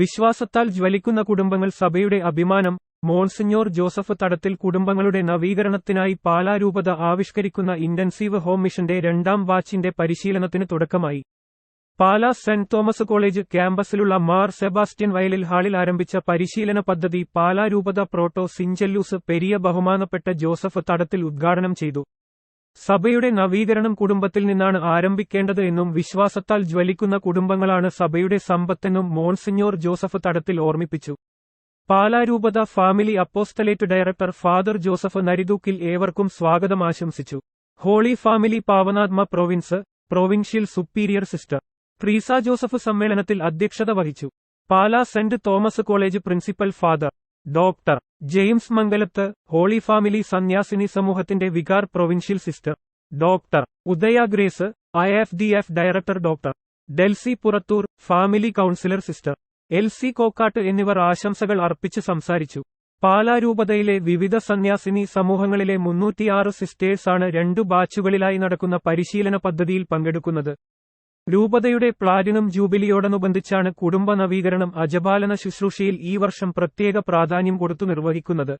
വിശ്വാസത്താൽ ജ്വലിക്കുന്ന കുടുംബങ്ങൾ സഭയുടെ അഭിമാനം മോൺസിഞ്ഞോർ ജോസഫ് തടത്തിൽ കുടുംബങ്ങളുടെ നവീകരണത്തിനായി പാലാരൂപത ആവിഷ്കരിക്കുന്ന ഇന്റൻസീവ് ഹോം മിഷന്റെ രണ്ടാം വാച്ചിന്റെ പരിശീലനത്തിന് തുടക്കമായി. പാലാ സെന്റ് തോമസ് കോളേജ് ക്യാമ്പസിലുള്ള മാർ സെബാസ്റ്റ്യൻ വയലിൽ ഹാളിൽ ആരംഭിച്ച പരിശീലന പദ്ധതി പാലാരൂപത പ്രോട്ടോ സിഞ്ചല്ലൂസ് പെരിയ ബഹുമാനപ്പെട്ട ജോസഫ് തടത്തിൽ ഉദ്ഘാടനം ചെയ്തു. സഭയുടെ നവീകരണം കുടുംബത്തിൽ നിന്നാണ് ആരംഭിക്കേണ്ടത് എന്നും വിശ്വാസത്താൽ ജ്വലിക്കുന്ന കുടുംബങ്ങളാണ് സഭയുടെ സമ്പത്തെന്നും മോൺസിഞ്ഞോർ ജോസഫ് തടത്തിൽ ഓർമ്മിപ്പിച്ചു. പാലാരൂപത family apostolate director father Joseph Naridookil ഏവർക്കും സ്വാഗതം ആശംസിച്ചു. ഹോളി ഫാമിലി പാവനാത്മ province provincial superior sister. Treesa Joseph സമ്മേളനത്തിൽ അധ്യക്ഷത വഹിച്ചു. Pala saint Thomas college principal father. Doctor James Mangalath holy family സന്യാസിനി സമൂഹത്തിന്റെ vicar provincial sister. Doctor Udaya Grace I F D F director doctor. Delsy Purathur family counsellor sister. L C Kokkat എന്നിവർ ആശംസകൾ അർപ്പിച്ച് സംസാരിച്ചു. പാലാരൂപതയിലെ വിവിധ സന്യാസിനി സമൂഹങ്ങളിലെ മുന്നൂറ്റിയാറ് സിസ്റ്റേഴ്സാണ് രണ്ടു ബാച്ചുകളിലായി നടക്കുന്ന പരിശീലന പദ്ധതിയിൽ പങ്കെടുക്കുന്നത്. രൂപതയുടെ പ്ലാറ്റിനം ജൂബിലിയോടനുബന്ധിച്ചാണ് കുടുംബ നവീകരണം അജപാലന ശുശ്രൂഷയിൽ ഈ വർഷം പ്രത്യേക പ്രാധാന്യം കൊടുത്തു നിർവഹിക്കുന്നത്.